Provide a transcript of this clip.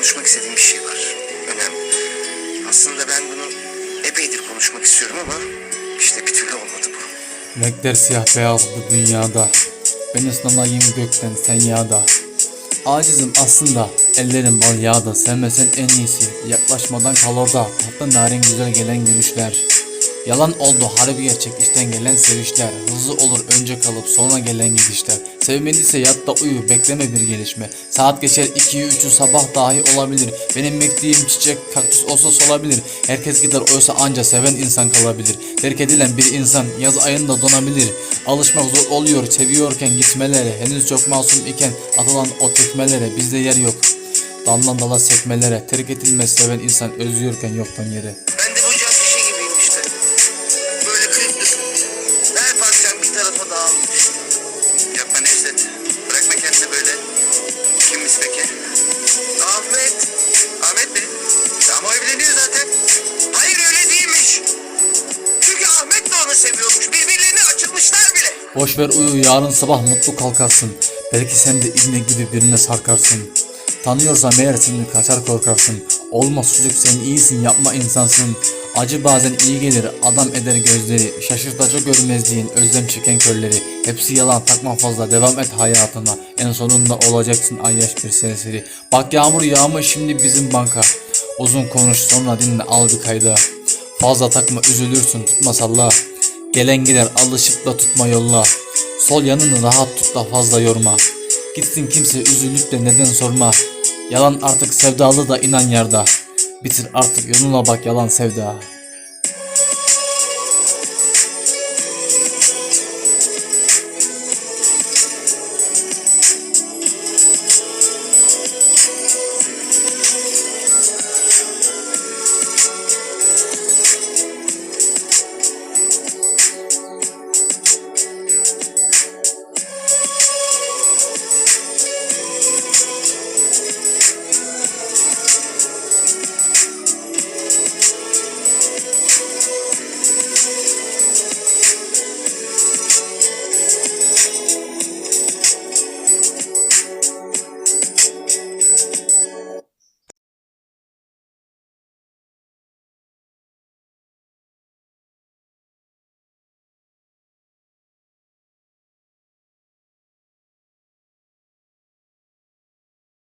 Konuşmak istediğim bir şey var. Önemli. Aslında ben bunu epeydir konuşmak istiyorum ama işte bir türlü olmadı bu. Renkler siyah beyaz bu dünyada. Ben ıslanayım gökten sen yağda. Acizim aslında ellerim bal yağda. Sevmesen en iyisi yaklaşmadan kal orada. Tatlı narin güzel gelen gülüşler. Yalan oldu harbi gerçek işten gelen sevişler. Hızlı olur önce kalıp sonra gelen gidişler Sevmediyse yat da uyu bekleme bir gelişme. Saat geçer 2'yi 3'ü sabah dahi olabilir. Benim bektiğim çiçek kaktüs olsa solabilir. Herkes gider oysa anca seven insan kalabilir. Terk edilen bir insan yaz ayında donabilir. Alışmak zor oluyor seviyorken gitmelere. Henüz çok masum iken atılan o tekmelere bizde yer yok. Daldan dala sekmelere. Terk edilmez seven insan özlüyorken yoktan yere Boş ver uyu yarın sabah mutlu kalkarsın. Belki sen de ibne gibi birine sarkarsın. Tanıyorsam eğer seni kaçar korkarsın. Olma sucuk sen iyisin yapma insansın. Acı bazen iyi gelir adam eder gözleri. Şaşırtacı görmezliğin özlem çeken körleri. Hepsi yalan takma fazla devam et hayatına. En sonunda olacaksın ayyaş bir serseri. Bak yağmur yağmış şimdi bizim banka. Uzun konuş sonra dinle al bir kayda. Fazla takma üzülürsün tutma salla. Gelen gider alışıp da tutma yolla. Sol yanını rahat tut da fazla yorma. Gitsin kimse üzülüp de neden sorma. Yalan artık sevdalı da inan yarda. Bitir artık yoluna bak yalan sevda.